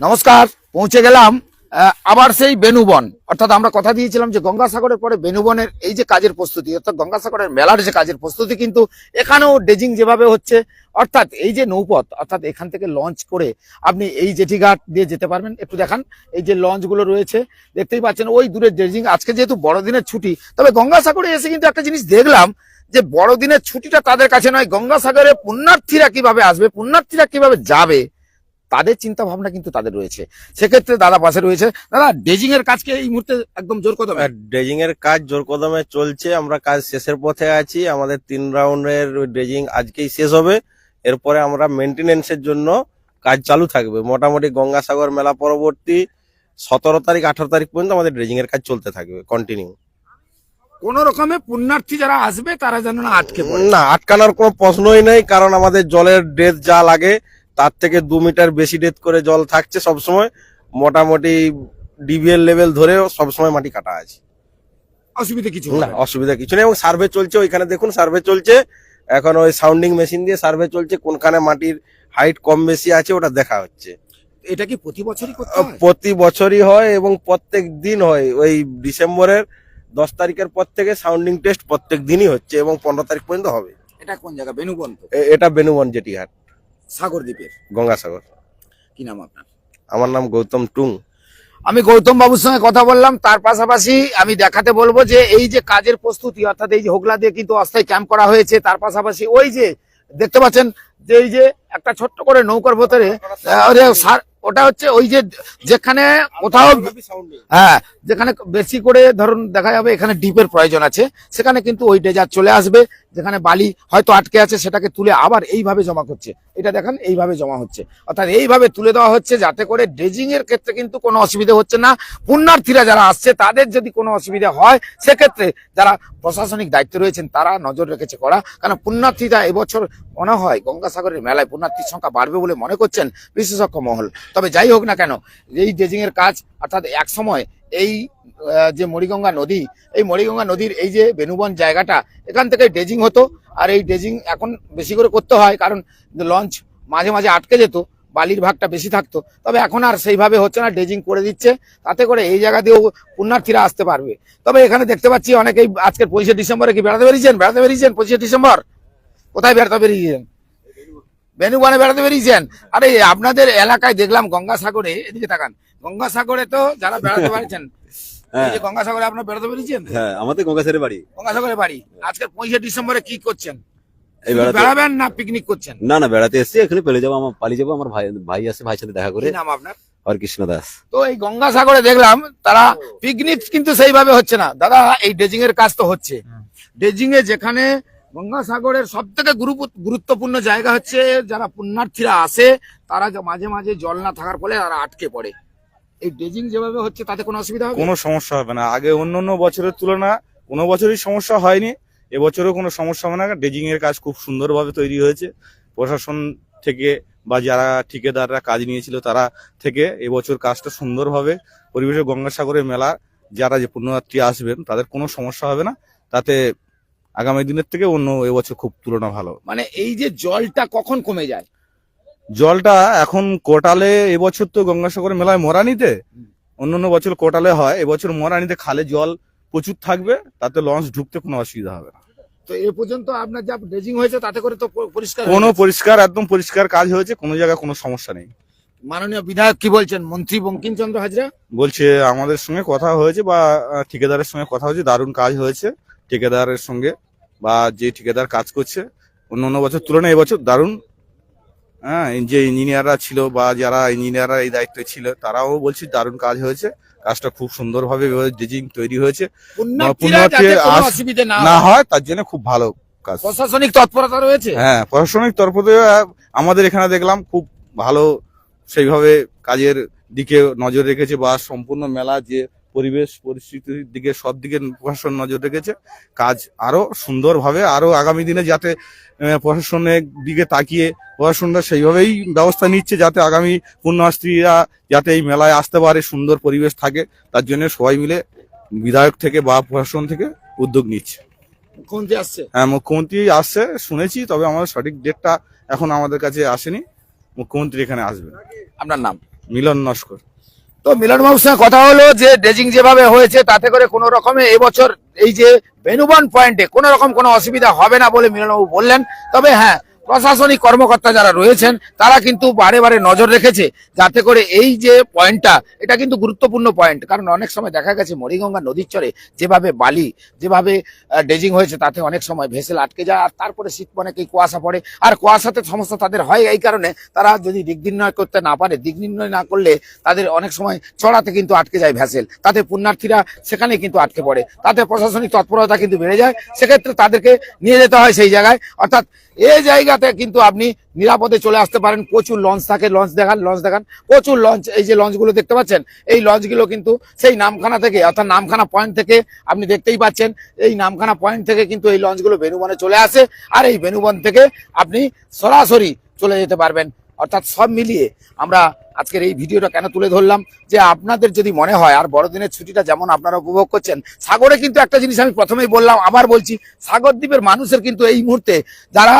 নমস্কার, পৌঁছে গেলাম আবার সেই বেনুবন। অর্থাৎ আমরা কথা দিয়েছিলাম যে গঙ্গাসাগরের পরে বেনুবনের এই যে কাজের প্রস্তুতি, অর্থাৎ গঙ্গাসাগরের মেলার যে কাজের প্রস্তুতি কিন্তু এখানেও ডেজিং যেভাবে হচ্ছে, অর্থাৎ এই যে নৌপথ, অর্থাৎ এখান থেকে লঞ্চ করে আপনি এই জেটিঘাট দিয়ে যেতে পারবেন। একটু দেখান, এই যে লঞ্চগুলো রয়েছে, দেখতেই পাচ্ছেন ওই দূরের ডেজিং আজকে যেহেতু বড়দিনের ছুটি, তবে গঙ্গাসাগরে এসে কিন্তু একটা জিনিস দেখলাম যে বড়দিনের ছুটিটা তাদের কাছে নয়, গঙ্গাসাগরে পুণ্যার্থীরা কীভাবে আসবে, পুণ্যার্থীরা কীভাবে যাবে তাদের চিন্তা ভাবনা কিন্তু তাদের রয়েছে। সেক্ষেত্রে দাদা পাশে রয়েছে। দাদা ডেজিং এর কাজকে এই মুহূর্তে একদম জোর কদমে? ড্রেজিং এর কাজ জোর কদমে চলছে। আমরা কাজ শেষের পথে আছি। আমাদের তিন রাউন্ডের ড্রেজিং আজকেই শেষ হবে। এরপরে আমরা মেনটেনেন্সের জন্য কাজ চালু থাকবে। মোটামুটি গঙ্গাসাগর মেলা পরবর্তী সতেরো তারিখ আঠারো তারিখ পর্যন্ত আমাদের ড্রেজিং এর কাজ চলতে থাকবে কন্টিনিউ কোন রকমে পুণ্যার্থী যারা আসবে তারা যেন না আটকে না আটকানোর কোনো প্রশ্নই নেই কারণ আমাদের জলের ডেথ যা লাগে তার থেকে দু মিটার বেশি ডেথ করে জল থাকছে সবসময়। মোটামুটি ডিবিএল লেভেল ধরেও সবসময় মাটি কাটা আছে। অসুবিধা কিছু না। অসুবিধা কিছু নেই। এবং সার্ভে চলছে ওইখানে দেখুন সার্ভে চলছে। এখন ওই সাউন্ডিং মেশিন দিয়ে সার্ভে চলছে কোনখানে মাটির হাইট কম বেশি আছে ওটা দেখা হচ্ছে। এটা কি প্রতি বছরই প্রতি বছরই হয় এবং প্রত্যেক দিন হয়। ওই ডিসেম্বরের দশ তারিখের পর থেকে সাউন্ডিং টেস্ট প্রত্যেক দিনই হচ্ছে এবং পনেরো তারিখ পর্যন্ত হবে। এটা কোন জায়গা? বেনুবন এটা বেনুবন জেটিঘাট সাগর দ্বীপের। গঙ্গাসাগর। কি নাম আপনার? আমার নাম গৌতম টুং। আমি গৌতম বাবুর সঙ্গে কথা বললাম তার পাশাপাশি আমি দেখাতে বলব যে এই যে কাজের প্রস্তুতি অর্থাৎ এই যে হোগলা দিয়ে কিন্তু অস্থায়ী ক্যাম্প করা হয়েছে তার পাশাপাশি ওই যে দেখতে পাচ্ছেন যে এই যে একটা ছোট্ট করে নৌকার ভেতরে ওটা হচ্ছে ওই যে যেখানে কোথাও হ্যাঁ যেখানে বেশি করে ধরুন দেখা যাবে এখানে ডিপের প্রয়োজন আছে সেখানে কিন্তু ওই ডেজার চলে আসবে যেখানে বালি হয়তো আটকে আছে, সেটাকে তুলে আবার এইভাবে জমা করছে। এটা দেখেন, এইভাবে জমা হচ্ছে। অর্থাৎ এইভাবে তুলে দেওয়া হচ্ছে যাতে করে ড্রেজিং এর ক্ষেত্রে কিন্তু কোনো অসুবিধা হচ্ছে না। পুণ্যার্থীরা যারা আসছে, তাদের যদি কোনো অসুবিধা হয়, সেক্ষেত্রে যারা প্রশাসনিক দায়িত্বে রয়েছেন, তারা নজর রেখেছে করা। কারণ পুণ্যার্থীরা এবছর মনে হয় গঙ্গাসাগরের মেলায় পুণ্যার্থীর সংখ্যা বাড়বে বলে মনে করছেন বিশেষজ্ঞ মহল। তবে যাই হোক না কেন, এই ড্রেজিং এর কাজ অর্থাৎ এক সময় এই যে মরিগঙ্গা নদী, এই মরিগঙ্গা নদীর এই যে বেনুবন জায়গাটা, এখান থেকে ডেজিং হতো। আর এই ডেজিং এখন বেশি করে করতে হয়, কারণ লঞ্চ মাঝে মাঝে আটকে যেত, বালির ভাগটা বেশি থাকতো। তবে এখন আর সেইভাবে হচ্ছে না ডেজিং করে দিচ্ছে। তাতে করে এই জায়গা দিয়েও পুণ্যার্থীরা আসতে পারবে। তবে এখানে দেখতে পাচ্ছি অনেকেই আজকের পঁচিশে ডিসেম্বরে কি বেড়াতে বেরিয়েছেন? বেড়াতে বেরিয়েছেন পঁচিশে ডিসেম্বর? কোথায় বেড়াতে বেরিয়েছেন? বেনুবনে বেড়াতে বেরিয়েছেন। আরে আপনাদের এলাকায় দেখলাম গঙ্গাসাগরে এদিকে তাকান গঙ্গাসাগরে তো যারা বেড়াতে পারছেন এই যে গঙ্গাসাগরে আপনারা বেড়াতে বেরিয়েছেন? হ্যাঁ আমাদের গঙ্গাসাগরের বাড়ি। গঙ্গাসাগরে বাড়ি। আজকের পঁচিশে ডিসেম্বরে কি করছেন? এই বেড়াবেন না পিকনিক করছেন? না না বেড়াতে এসেছি এখানে পেলে যাব আমার পালিয়ে যাব আমার ভাই ভাই আছে ভাইয়ের সাথে দেখা করে। নাম আপনার? আর কৃষ্ণ দাস। তো এই গঙ্গাসাগরে দেখলাম তারা পিকনিক কিন্তু সেইভাবে হচ্ছে না। দাদা এই ড্রেজিং এর কাজ তো হচ্ছে। ড্রেজিং এ যেখানে গঙ্গাসাগরের সব থেকে গুরুত্বপূর্ণ জায়গা হচ্ছে যারা পুণ্যার্থীরা আসে, তারা মাঝে মাঝে জল না থাকার ফলে তারা আটকে পড়ে। এই ড্রেজিং যেভাবে হচ্ছে, তাতে কোনো অসুবিধা হবে? কোনো সমস্যা হবে না। আগে অন্য অন্য বছরের তুলনা কোনো বছরই সমস্যা হয়নি। এবছরও কোনো সমস্যা হবে না। ড্রেজিং এর কাজ খুব সুন্দরভাবে তৈরি হয়েছে। প্রশাসন থেকে বা যারা ঠিকাদাররা কাজ নিয়েছিল, তারা থেকে এবছর কাজটা সুন্দরভাবে পরিবেশে গঙ্গাসাগরের মেলা, যারা যে পুণ্যযাত্রী আসবেন, তাদের কোনো সমস্যা হবে না। তাতে আগামী দিনের থেকে অন্য এবছর খুব তুলনা ভালো। মানে এই যে জলটা কখন কমে যায়? জলটা এখন কোটালে এবছর তো গঙ্গাসাগরের মেলায় মরানিতে অন্য অন্য বছর কোটালে হয় এবছর মরানিতে খালে জল প্রচুর থাকবে তাতে লঞ্চ ঢুকতে কোনো অসুবিধা হবে না। তো এ পর্যন্ত আপনার যা ড্রেজিং হয়েছে তাতে করে তো পরিষ্কার কোনো পরিষ্কার একদম পরিষ্কার কাজ হয়েছে কোনো জায়গায় কোনো সমস্যা নেই। মাননীয় বিধায়ক কি বলছেন? মন্ত্রী বঙ্কিমচন্দ্র হাজরা? বলছে আমাদের সঙ্গে কথা হয়েছে বা ঠিকাদারের সঙ্গে কথা হয়েছে দারুণ কাজ হয়েছে ঠিকাদারের সঙ্গে। বা যে ঠিকাদার কাজ করছে অন্য অন্য বছর তুলনায় এবছর দারুণ। হ্যাঁ যে ইঞ্জিনিয়াররা ছিল বা যারা ইঞ্জিনিয়াররা এই দায়িত্বে ছিল তারাও বলছি দারুণ কাজ হয়েছে। কাজটা খুব সুন্দরভাবে ড্রেজিং তৈরি হয়েছে। পুণ্যার্থী না হয়। তার জন্য খুব ভালো কাজ। প্রশাসনিক তৎপরতা রয়েছে? হ্যাঁ প্রশাসনিক আহ, আমাদের এখানে দেখলাম খুব ভালো সেইভাবে কাজের দিকে নজর রেখেছে বা সম্পূর্ণ মেলা যে পরিবেশ পরিস্থিতির দিকে সব দিকে প্রশাসন নজর রেখেছে। কাজ আরও সুন্দরভাবে আরও আগামী দিনে যাতে প্রশাসনের দিকে তাকিয়ে প্রশাসনটা সেইভাবেই ব্যবস্থা নিচ্ছে যাতে আগামী পুণ্যার্থীরা যাতে এই মেলায় আসতে পারে সুন্দর পরিবেশ থাকে তার জন্য সবাই মিলে বিধায়ক থেকে বা প্রশাসন থেকে উদ্যোগ নিচ্ছে। মুখ্যমন্ত্রী আসছে? হ্যাঁ মুখ্যমন্ত্রী আসছে শুনেছি তবে আমাদের সঠিক ডেটটা এখন আমাদের কাছে আসেনি। মুখ্যমন্ত্রী এখানে আসবে আপনার নাম? মিলন নস্কর। তো মিলন বাবুর সঙ্গে কথা হলো যে ড্রেজিং যেভাবে হয়েছে, তাতে করে কোনো রকমে এবছর এই যে বেনুবন পয়েন্টে কোনো রকম কোনো অসুবিধা হবে না বলে মিলনবাবু বললেন। তবে হ্যাঁ প্রশাসনিক কর্মকর্তা যারা রয়েছেন, তারা কিন্তু বারে বারে নজর রেখেছে যাতে করে এই যে পয়েন্টটা, এটা কিন্তু গুরুত্বপূর্ণ পয়েন্ট। কারণ অনেক সময় দেখা গেছে মরিগঙ্গা নদীর চরে যেভাবে বালি, যেভাবে ডেজিং হয়েছে, তাতে অনেক সময় ভেসেল আটকে যায়, আর তারপরে শীত অনেকেই কুয়াশা পড়ে, আর কুয়াশাতে সমস্যা তাদের হয় এই কারণে তারা যদি দিক নির্ণয় করতে না পারে, দিক নির্ণয় না করলে তাদের অনেক সময় চড়াতে কিন্তু আটকে যায় ভ্যাসেল তাতে পুণ্যার্থীরা সেখানে কিন্তু আটকে পড়ে। তাতে প্রশাসনিক তৎপরতা কিন্তু বেড়ে যায়। সেক্ষেত্রে তাদেরকে নিয়ে যেতে হয় সেই জায়গায়। অর্থাৎ এই জায়গাতে কিন্তু আপনি নিরাপদে চলে আসতে পারেন। প্রচুর লঞ্চ থাকে লঞ্চ দেখান লঞ্চ দেখান। প্রচুর লঞ্চ এই যে লঞ্চগুলো দেখতে পাচ্ছেন, এই লঞ্চগুলো কিন্তু সেই নামখানা থেকে, অর্থাৎ নামখানা পয়েন্ট থেকে আপনি দেখতেই পাচ্ছেন, এই নামখানা পয়েন্ট থেকে কিন্তু এই লঞ্চগুলো বেনুবনে চলে আসে আর এই বেনুবন থেকে আপনি সরাসরি চলে যেতে পারবেন। অর্থাৎ সব মিলিয়ে আমরা আজকের এই ভিডিওটা কেন তুলে ধরলাম, যে আপনাদের যদি মনে হয়, আর বড়দিনের ছুটিটা যেমন আপনারা উপভোগ করছেন, সাগরে কিন্তু একটা জিনিস আমি প্রথমেই বললাম, আবার বলছি সাগর দ্বীপের মানুষের কিন্তু এই মুহূর্তে যারা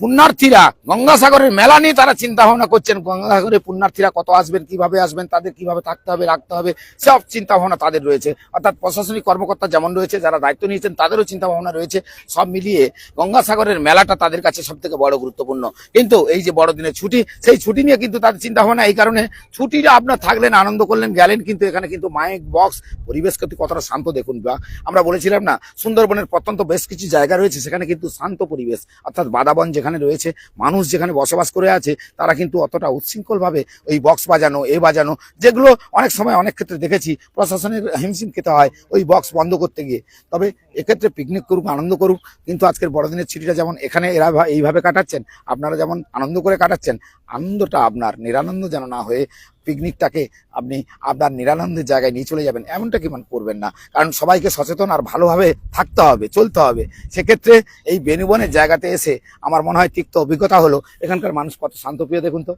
পুণ্যার্থীরা, গঙ্গাসাগরের মেলা নিয়ে তারা চিন্তা ভাবনা করছেন গঙ্গাসাগরে পুণ্যার্থীরা কত আসবেন, কীভাবে আসবেন, তাদের কীভাবে থাকতে হবে, রাখতে হবে, সব চিন্তা ভাবনা তাদের রয়েছে। অর্থাৎ প্রশাসনিক কর্মকর্তা যেমন রয়েছে, যারা দায়িত্ব নিয়েছেন, তাদেরও চিন্তা ভাবনা রয়েছে। সব মিলিয়ে গঙ্গাসাগরের মেলাটা তাদের কাছে সব থেকে বড় গুরুত্বপূর্ণ। কিন্তু এই যে বড়দিনের ছুটি, সেই ছুটি নিয়ে কিন্তু তাদের চিন্তা ভাবনা এই কারণে ছুটিটা আপনার থাকলেন, আনন্দ করলেন, গেলেন কিন্তু এখানে কিন্তু মাইক বক্স পরিবেশ কিন্তু কতটা শান্ত দেখুন বা আমরা বলেছিলাম না, সুন্দরবনের প্রত্যন্ত বেশ কিছু জায়গা রয়েছে, সেখানে কিন্তু শান্ত পরিবেশ, অর্থাৎ বাদাবন যেখানে রয়েছে, মানুষ যেখানে বসবাস করে আছে, তারা কিন্তু অতটা উচ্ছৃঙ্খলভাবে ওই বক্স বাজানো, এ বাজানো, যেগুলো অনেক সময় অনেক ক্ষেত্রে দেখেছি, প্রশাসনের হিমশিম খেতে হয় ওই বক্স বন্ধ করতে গিয়ে। তবে এক্ষেত্রে পিকনিক করুক, আনন্দ করুক, কিন্তু আজকের বড়দিনের ছুটিটা যেমন এখানে এরা এইভাবে কাটাচ্ছেন, আপনারা যেমন আনন্দ করে কাটাচ্ছেন, আনন্দটা আপনার নিরানন্দ যেন না হয়ে পিকনিকটাকে আপনি আপনার নিরানন্দের জায়গায় নিয়ে চলে যাবেন, এমনটা কি মানে করবেন না? কারণ সবাইকে সচেতন আর ভালোভাবে থাকতে হবে, চলতে হবে। সেক্ষেত্রে এই বেনুবনের জায়গাতে এসে আমার মনে হয় তিক্ত অভিজ্ঞতা হলো। এখানকার মানুষ কত শান্তপ্রিয় দেখুন তো।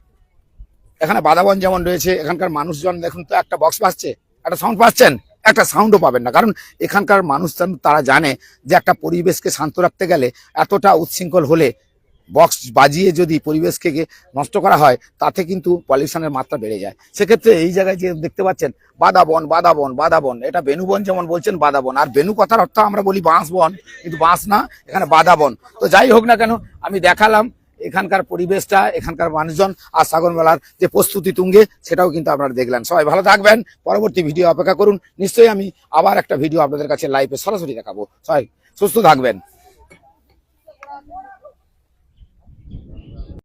এখানে বাদাবন যেমন রয়েছে, এখানকার মানুষজন দেখুন তো একটা বক্স পাচ্ছে একটা সাউন্ড পাচ্ছেন, একটা সাউন্ডও পাবেন না। কারণ এখানকার মানুষজন তারা জানে যে একটা পরিবেশকে শান্ত রাখতে গেলে এতটা উচ্ছৃঙ্খল হলে বক্স বাজিয়ে যদি পরিবেশকে নষ্ট করা হয়, তাতে কিন্তু পলিউশনের মাত্রা বেড়ে যায়। সেক্ষেত্রে এই জায়গায় যে দেখতে পাচ্ছেন, বাদাবন বাদাবন বাদাবন, এটা বেনুবন যেমন বলছেন, বাদাবন। আর বেনু কথার অর্থ আমরা বলি বাঁশ বন কিন্তু বাঁশ না, এখানে বাদাবন। তো যাই হোক না কেন, আমি দেখালাম এখানকার পরিবেশটা, এখানকার মানুষজন আর সাগর মেলার যে প্রস্তুতি তুঙ্গে, সেটাও কিন্তু আপনারা দেখলেন। সবাই ভালো থাকবেন, পরবর্তী ভিডিও অপেক্ষা করুন। নিশ্চয়ই আমি আবার একটা ভিডিও আপনাদের কাছে লাইভে সরাসরি দেখাবো। সবাই সুস্থ থাকবেন।